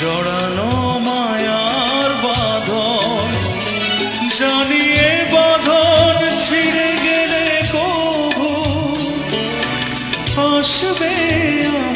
জড়ানো মায়ার বাঁধন। জানিয়ে বাঁধন ছিঁড়ে গেলে কবু। আসবে আমার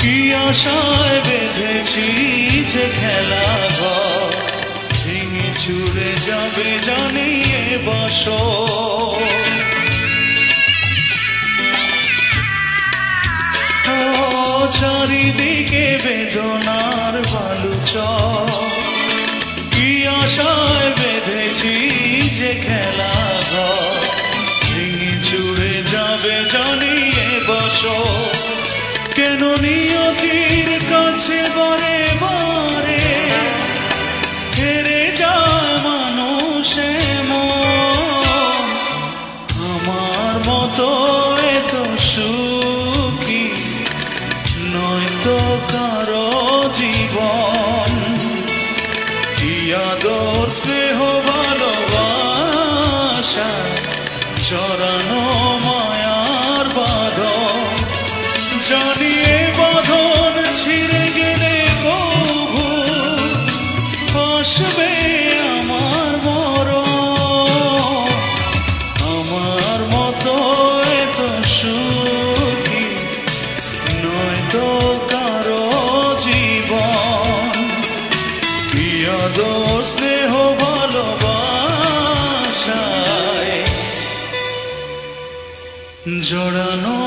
কি আশায় বেঁধেছি যে খেলা ঘর ভেঙে চুরে যাবে জানিয়ে বস। জানিয়ে কেন নিয়তির কাছে বারে বারে হেরে যায় মানুষে মন? আমার মতো এত সুখী নয়তো কারও জীবন। কি আদর, স্নেহ, ভালোবাসা চরানো জানিয়ে বাঁধন ছিঁড়ে গেলে কবু আসবে আমার মরণ। আমার মতো এত সুখী নয়তো কারও জীবন। কি স্নেহ, ভালোবাসায় জড়ানো